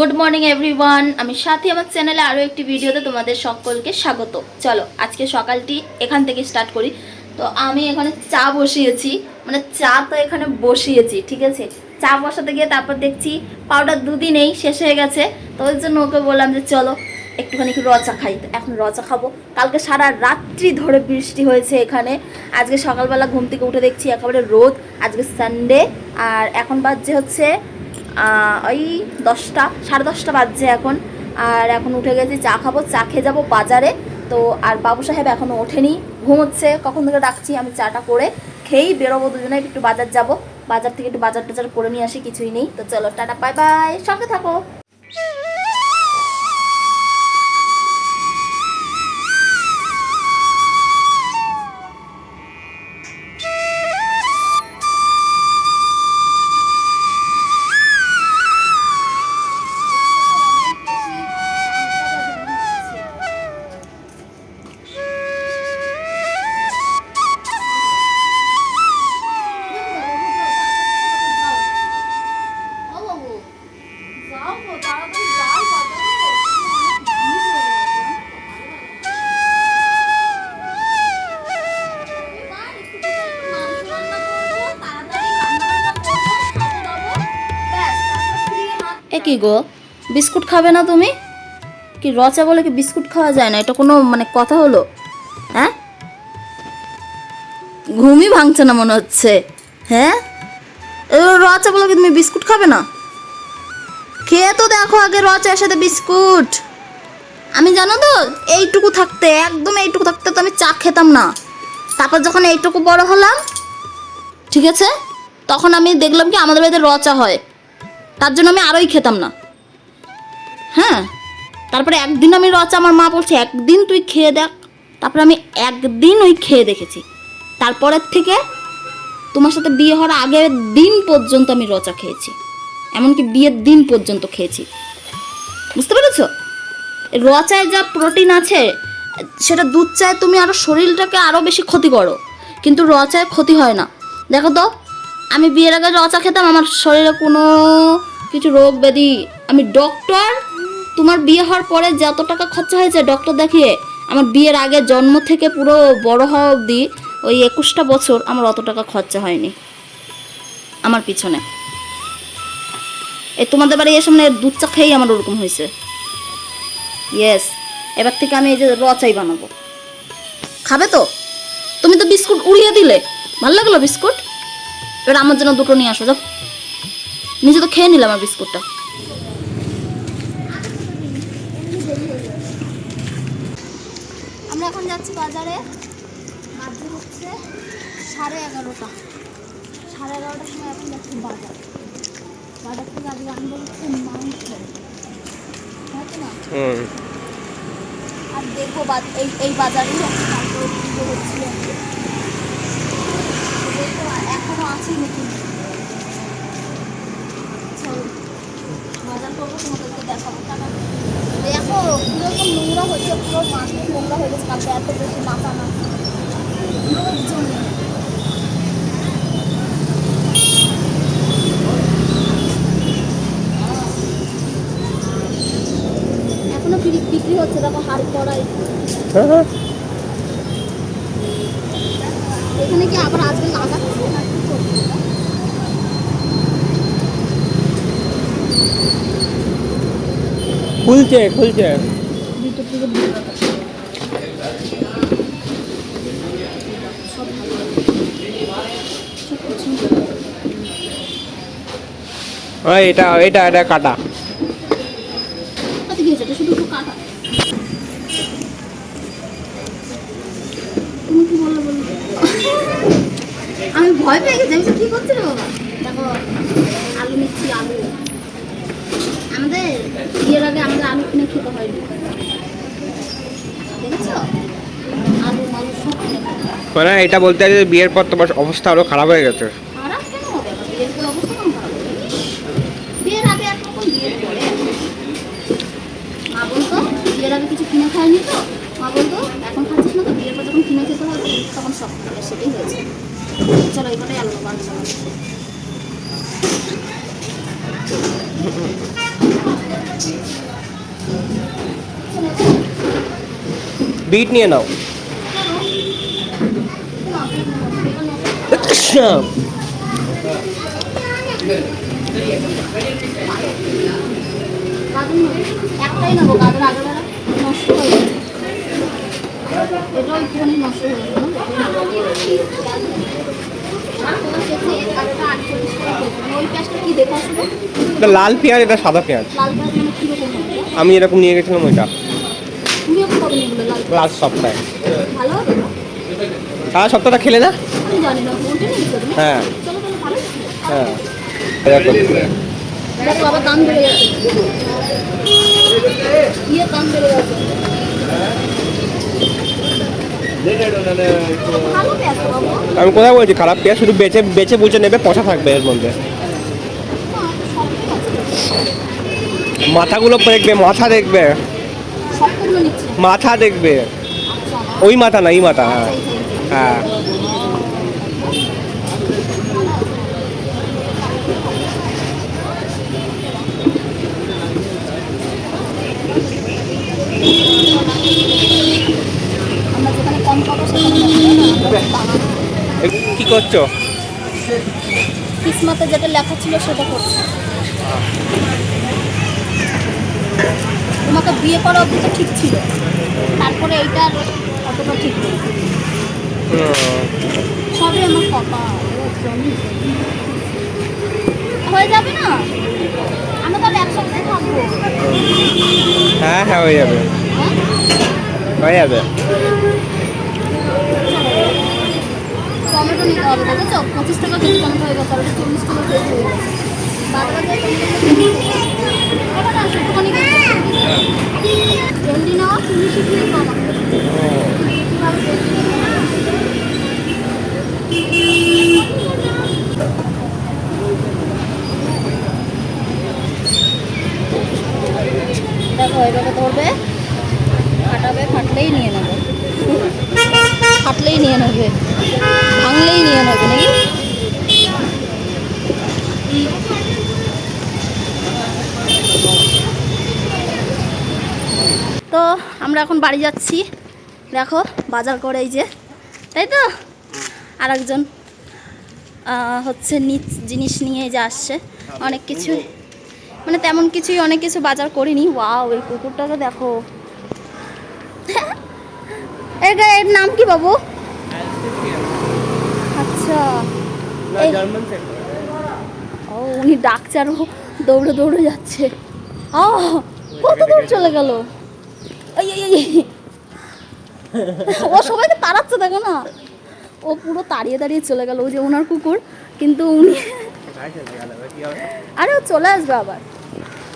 Good morning everyone আমি সাথী, আমার চ্যানেলে আরও একটি ভিডিওতে তোমাদের সকলকে স্বাগত। চলো, আজকে সকালটি এখান থেকে স্টার্ট করি। তো আমি এখানে চা বসিয়েছি। মানে চা তো এখানে বসিয়েছি, ঠিক আছে? চা বসাতে গিয়ে তারপর দেখছি পাউডার দুদিন নেই শেষ হয়ে গেছে। তো ওই জন্য ওকে বললাম যে চলো, একটুখানি কি রচা খাই। তো এখন রচা খাব। কালকে সারা রাত্রি ধরে বৃষ্টি হয়েছে এখানে। আজকে সকালবেলা ঘুম থেকে উঠে দেখছি একেবারে রোদ। আজকে সানডে আর এখন বাজছে হচ্ছে ওই দশটা, সাড়ে দশটা বাজছে এখন। আর এখন উঠে গেছি, চা খাব, চা খেয়ে যাব বাজারে। তো আর বাবু সাহেব এখনও ওঠেনি, ঘুমোচ্ছে। কখন থেকে ডাকছি আমি চাটা করে খেয়েই বেরোবো দুজনে, একটু বাজার যাব। বাজার থেকে একটু বাজার টাজার করে নিয়ে আসি, কিছুই নেই। তো চলো, টাটা, বাই বাই। সঙ্গে থাকো। কি গো? বিস্কুট খাবে না তুমি? কি রচা বলে কি বিস্কুট খাওয়া যায় না? এটা কোনো মানে কথা হলো? হ্যাঁ? ঘুমই ভাঙছে না মনে হচ্ছে। হ্যাঁ? রচা বলে কি তুমি বিস্কুট খাবে না? খেয়ে তো দেখো আগে রচার সাথে বিস্কুট। আমি জানো তো, এইটুকু থাকতে, একদম এইটুকু থাকতে তো আমি চা খেতাম না। তারপর যখন এইটুকু বড় হলাম, ঠিক আছে? তখন আমি দেখলাম কি আমাদের বাড়িতে রচা হয়। তার জন্য আমি আরোই খেতাম না। হ্যাঁ? তারপরে একদিন আমি রচা আমার মা বলছে, একদিন তুই খেয়ে দেখ। তারপরে আমি একদিন ওই খেয়ে দেখেছি। তারপরের থেকে তোমার সাথে বিয়ে হওয়ার আগের দিন পর্যন্ত আমি রচা খেয়েছি। এমনকি বিয়ের দিন পর্যন্ত খেয়েছি। বুঝতে পেরেছ? রচায় যা প্রোটিন আছে, সেটা দুধ চায় তুমি আরও শরীরটাকে আরও বেশি ক্ষতি করো। কিন্তু রচায় ক্ষতি হয় না। দেখো তো, আমি বিয়ের আগে রচা খেতাম, আমার শরীরে কোনো কিছু রোগ ব্যাধি। আমি ডক্টর তোমার বিয়ে হওয়ার পরে যত টাকা খরচা হয়েছে ডক্টর দেখিয়ে, আমার বিয়ের আগে জন্ম থেকে পুরো বড় হওয়া অবধি ওই একুশটা বছর আমার অত টাকা খরচা হয়নি। আমার পিছনে। এই তোমাদের বাড়ি এসে মানে দুধ চা খেয়েই আমার ওরকম হয়েছে। ইয়েস এবার থেকে আমি এই যে রচাই বানাবো। খাবে তো? তুমি তো বিস্কুট উড়িয়ে দিলে। ভালো লাগল বিস্কুট? এবার আমার জন্য দুটো নিয়ে আসো, যাও। নিজে তো খেয়ে নিলাম আমার বিস্কুটটা। আমরা এখন যাচ্ছি বাজারে। বাজে হচ্ছে সাড়ে এগারোটা। সাড়ে এগারোটার সময় এখন যাচ্ছি বাজার। বাজার থেকে আজকে আনব হচ্ছে মাংস। আর দেখব বা- এই এই বাজারেই আর এখনও আছে নতুন চলো, বাজার করব তোমাদেরকে দেখাবো। টাকা দেখো কীরকম নোংরা হয়েছে পুরো মাটি নোংরা হয়ে গেছে কালকে এত বেশি মাথা না। এখনও বিক্রি বিক্রি হচ্ছে দেখো হাড় কড়াই এখানে কি আবার আজকে লাগাচ্ছে না কি করছে খুলছে খুলছে। এটা এটা এটা কাটা। বলো? আমি ভয় পেয়ে গেছি, আমি কি করছি বাবা দেখো আলু নিচ্ছি আলু আমাদের বিয়ের আগে আমাদের আলু কিনে খেতে হয়নি। আলু সব হয়। মানে এটা বলতে যে বিয়ের পর তোমার অবস্থা আরও খারাপ হয়ে গেছে। খারাপ কেন হবে? বিয়ের পর অবস্থা কেন খারাপ বিয়ের আগে একরকম বিয়ের পরে মা বলতো বিয়ের আগে কিছু কিনে খায়নি তো? মা বলতো এখন খাচ্ছিস না তো? বিয়ের পর যখন কিনে খেতে হবে তখন সব খাবে সেটাই হয়েছে। চলো আলু বানাবো বিট নিয়ে নাও। এটা লাল পেঁয়াজ এটা সাদা পেঁয়াজ। লাল পেঁয়াজ আমি এরকম নিয়ে গেছিলাম ওইটা। লাস্ট সপ্তাহে। সারা সপ্তাহটা খেলে না? হ্যাঁ। হ্যাঁ। ইয়ে আমি কোথায় বলছি খারাপ পেঁয়াজ শুধু বেচে বেচে বুঝে নেবে পচা থাকবে এর মধ্যে। মাথাগুলো দেখবে, মাথা দেখবে। মাথা দেখবে। ওই মাথা না, এই মাথা হ্যাঁ। হ্যাঁ। কি করছ? কিসমতে যেটা লেখা ছিল সেটা করছি। তোমাকে বিয়ে করা অবধি তো ঠিক ছিল। তারপরে এইটা আর অতটা ঠিক নেই। সবই আমার কপা হয়ে যাবে না? আমরা তাহলে একসাথে থাকব। হ্যাঁ হ্যাঁ হয়ে যাবে। হ্যাঁ? হয়ে যাবে। টমেটো নিতে হবে দেখেছ? পঁচিশ টাকা কেজি টমেটো হয়ে গেছে চল্লিশ টাকা কেজি হয়ে গেছে। যে টমেটো ওটা না একটুখানি ভেন্ডি নেওয়া তুমি শিখিয়ে বাবা কীভাবে ভেন্ডি নেওয়া? দেখো এভাবে ধরবে ফাটাবে ফাটলেই নিয়ে নেবে ফাটলেই নিয়ে নেবে ভাঙলেই নিয়ে নেবে নাকি তো আমরা এখন বাড়ি যাচ্ছি। দেখো বাজার করে এই যে তাই তো? আর একজন হচ্ছে নিচ জিনিস নিয়ে যে আসছে। অনেক কিছু মানে তেমন কিছুই অনেক কিছু বাজার করিনি। ওয়াও এই কুকুরটাকে দেখো। এর এর নাম কি বাবু? আচ্ছা ও উনি ডাকছে আরও দৌড়ে দৌড়ে যাচ্ছে। ও কত দূর চলে গেল। ও সবাইকে তাড়াচ্ছে, দেখো না। ও পুরো তাড়িয়ে দাঁড়িয়ে চলে গেল ওই যে ওনার কুকুর, কিন্তু উনি আরে ও চলে আসবে আবার।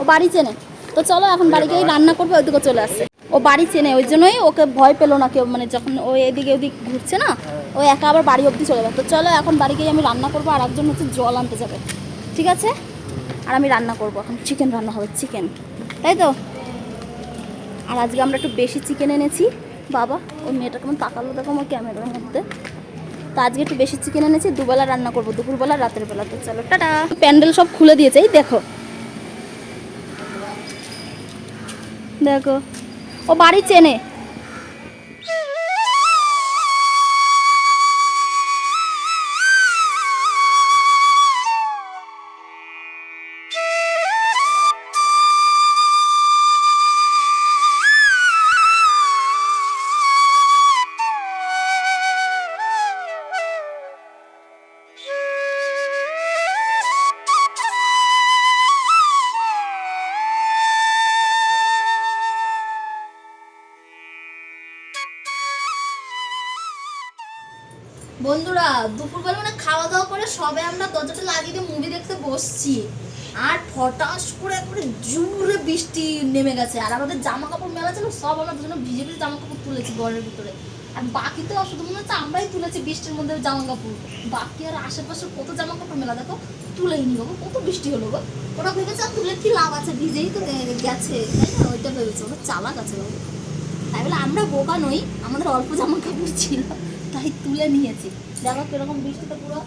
ও বাড়ি চেনে। তো চলো, এখন বাড়ি গিয়ে রান্না করবে ওইদিকে চলে আসছে। ও বাড়ি চেনে, ওই জন্যই ওকে ভয় পেল না কেউ মানে যখন ও এদিকে ওদিক ঘুরছে না, ও একা আবার বাড়ি অবধি চলে গেছে তো চলো, এখন বাড়ি গিয়ে আমি রান্না করব, আর একজন হচ্ছে জল আনতে যাবে। ঠিক আছে? আর আমি রান্না করব, এখন চিকেন রান্না হবে চিকেন তাই তো? আর আজকে আমরা একটু বেশি চিকেন এনেছি। বাবা, ওই মেয়েটা কেমন তাকালো দেখো আমার ক্যামেরার মধ্যে। তো আজকে একটু বেশি চিকেন এনেছি, দুবেলা রান্না করব, দুপুরবেলা, রাতের বেলা তো চলো, টাটা! প্যান্ডেল সব খুলে দিয়েছে, এই দেখো। দেখো। ও বাড়ি চেনে। বন্ধুরা, দুপুরবেলা মানে খাওয়া দাওয়া করে সবে আমরা দরজাটা লাগিয়ে দিয়ে মুভি দেখতে বসছি। আর ফটাস করে একবারে জোরে বৃষ্টি নেমে গেছে। আর আমাদের জামা কাপড় মেলা ছিল, সব আমরা দুজনে ভিজে ভিজে জামা কাপড় তুলেছি ঘরের ভিতরে। আর বাকি তো শুধু মনে হচ্ছে আমরাই তুলেছি বৃষ্টির মধ্যে জামা কাপড় বাকি আর আশেপাশে কত জামা কাপড় মেলা দেখো, তুলেই নি বাবু, কত বৃষ্টি হলো গো। ওরা ভেবেছে আর তুলে কি লাভ আছে, ভিজেই তো গেছে। তাই না? ওইটা ভেবেছে, ওরা চালাক আছে বাবু। তাই বলে আমরা বোকা নই, আমাদের অল্প জামা কাপড় ছিল। তাই তুলে নিয়েছি। দেখো কীরকম বৃষ্টিতে পুরো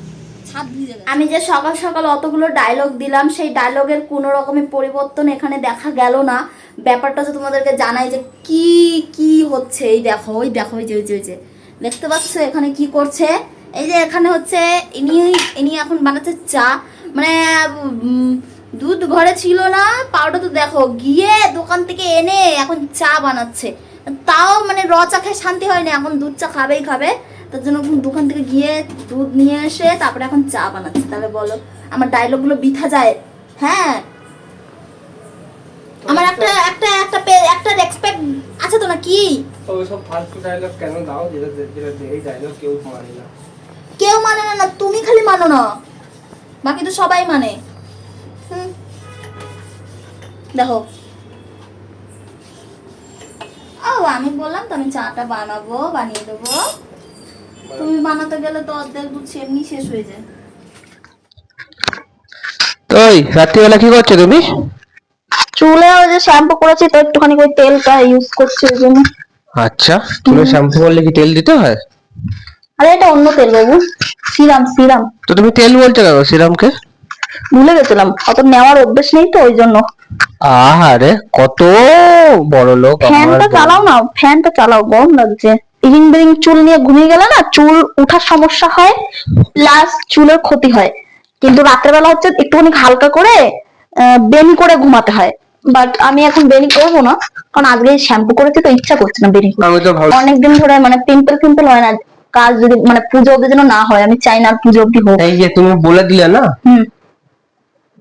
আমি যে সকাল সকাল অতগুলো ডায়লগ দিলাম, সেই ডায়লগের কোনো রকমের পরিবর্তন এখানে দেখা গেল না। ব্যাপারটা হচ্ছে তোমাদেরকে জানাই যে কি কি হচ্ছে? এই দেখো, ওই দেখো ওই যে ওই যে ওই যে। দেখতে পাচ্ছ এখানে কি করছে? এই যে এখানে হচ্ছে ইনি ইনি এখন বানাচ্ছে চা। মানে দুধ ঘরে ছিল না পাউডার তো দেখো, গিয়ে দোকান থেকে এনে এখন চা বানাচ্ছে। তাও মানে র চা খেয়ে শান্তি হয় না, এখন দুধ চা খাবেই খাবে। তার জন্য দোকান থেকে গিয়ে দুধ নিয়ে এসে তারপরে এখন চা বানাচ্ছে। তাহলে বলো আমার ডায়লগগুলো বিথা যায়। হ্যাঁ? আমার একটা একটা একটা একটা রেসপেক্ট আছে তো নাকি? ওইসব ফালতু ডায়লগ কেন দাও? যেটা যেটা এই ডায়লগ কেউ মানে না। কেউ মানে না না তুমি খালি মানো না। বাকি তো সবাই মানে। হুম। দেখো। ও আমি বললাম তো আমি চাটা বানাবো বানিয়ে দেবো। তুমি বানাতে গেলে তো অর্ধেক দুধ এমনি শেষ হয়ে যায়। ওই রাত্রিবেলা কি করছ তুমি? চুলে ওই যে শ্যাম্পু করেছি তো একটুখানি ওই তেলটা ইউজ করছি ওই জন্য। আচ্ছা চুলে শ্যাম্পু করলে কি তেল দিতে হয়? আরে এটা অন্য তেল বাবু সিরাম সিরাম। তো তুমি তেল বলছো কেন সিরামকে? ভুলে গেছিলাম অত নেওয়ার অভ্যেস নেই তো ওই জন্য। আহারে কত বড় লোক ফ্যানটা চালাও না ফ্যানটা চালাও গরম লাগছে। ইরিং বিরিং চুল নিয়ে ঘুমিয়ে গেলে না চুল উঠার সমস্যা হয় প্লাস চুলের ক্ষতি হয়। কিন্তু রাত্রেবেলা হচ্ছে একটুখানি হালকা করে বেনি করে ঘুমাতে হয়। বাট আমি এখন বেনি করব না কারণ আজকে শ্যাম্পু করেছি তো ইচ্ছা করছে না বেনি অনেকদিন ধরে মানে পিম্পল পিম্পল হয় না কাজ যদি মানে পুজো অব্দি যেন না হয় আমি চাই না পুজো অব্দি হোক। এই যে তুমি বলে দিলে না? হুম।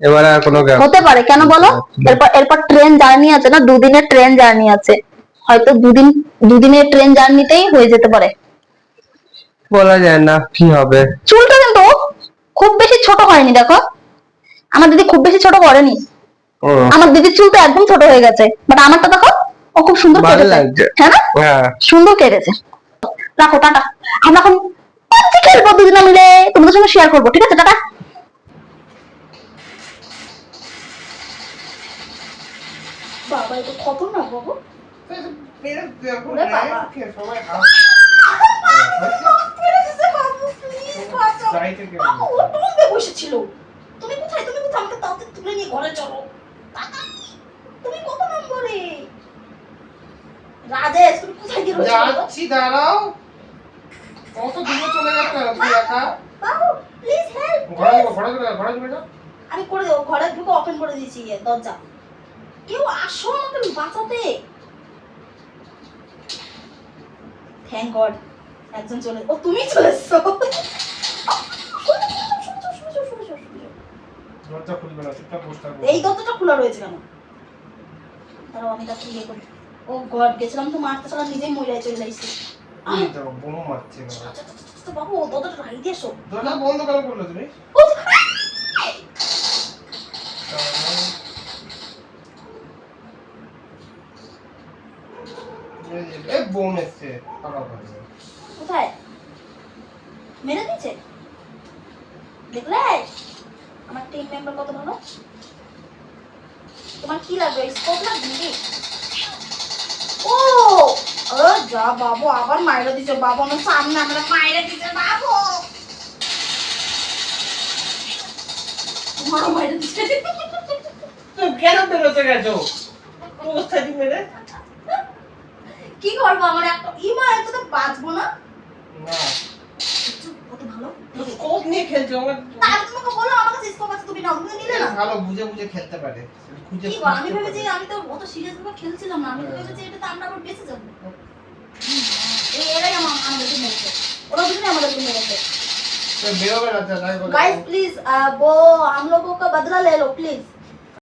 এবার আর কোনো হতে পারে কেন বলো? এরপর এরপর ট্রেন জার্নি আছে না? দুদিনের ট্রেন জার্নি আছে। হয়তো দুদিন দুদিনের ট্রেন জার্নিতেই হয়ে যেতে পারে। বলা যায় না কি হবে? চুলটা কিন্তু খুব বেশি ছোট হয়নি দেখো। আমার দিদি খুব বেশি ছোট করেনি। আমার দিদির চুল তো একদম ছোট হয়ে গেছে। বাট আমারটা দেখো ও খুব সুন্দর কেটেছে। লাগছে। হ্যাঁ না? হ্যাঁ। সুন্দর কেটেছে। রাখো টাটা। আমরা এখন পাবজি খেলব দুজনে মিলে। তোমাদের সঙ্গে শেয়ার করব ঠিক আছে টাটা। বাবা এটা খতরনাক বাবু বাবা। বসেছিল তুমি কোথায় তুমি কোথায় আমাকে তাড়াতাড়ি তুলে নিয়ে ঘরে চলো তুমি কত নম্বরে রাজেশ তুমি কোথায় গিয়ে যাচ্ছি দাঁড়াও কত দূরে চলে গেছে তুমি একা বাবু প্লিজ হেল্প ঘরে ঘরে যাব, ঘরে যাব আমি করে দেবো ঘরে ঢুকে ওপেন করে দিয়েছি দরজা। কেউ আসো আমাকে বাঁচাতে। থ্যাংক গড একজন চলে ও তুমি চলে এসছো। এই দরজাটা খোলা রয়েছে কেন দাঁড়াও আমি তাকে ইয়ে করি ও গড গেছিলাম তো মারতে সালা নিজেই মহিলায় চলে যাইছি। আচ্ছা, আচ্ছা, আচ্ছা, বাবু দরজাটা রাই দিয়ে এসো দরজা বন্ধ কেন করলে তুমি? ও, এই যে, এই বোম এসছে, পালাও, পালাও। কোথায়? মেরে দিয়েছে? দেখলে আমার টিম মেম্বার কত ভালো? তোমার কি লাগবে? স্কোপ নাকি? ও! ও, যা বাবু, আবার মাইরে দিছে বাবু, আমার সামনে আমরা মাইরে দিছে বাবু। তোমারও মাইরে দিছে তুমি কেন বেরোতে গেছো? অবস্থায় কি মেরে? কি করবো আমার একটা ইমা এত তো বাঁচবো না না, কিছু কত ভালো তো scope নিয়ে খেলছো, আমার তার তোমাকে বলো আমার কাছে স্কোপ আছে তুমি নাও তুমি নিলে না ভালো বুঝে বুঝে খেলতে পারে খুঁজে কি বল আমি খুঁজতে ভেবেছি পারে। আমি তো অত সিরিয়াস ভাবে খেলছিলাম না আমি তো হ্যাঁ। ভেবেছি এটাতে আমরা আবার বেঁচে যাবো এই এরাই আমার আমাদেরকে মেরেছে ওরা দুজনে আমাদেরকে মেরেছে তো বেরোবে না, তাই বলে। गाइस प्लीज वो हम लोगों का बदला ले लो प्लीज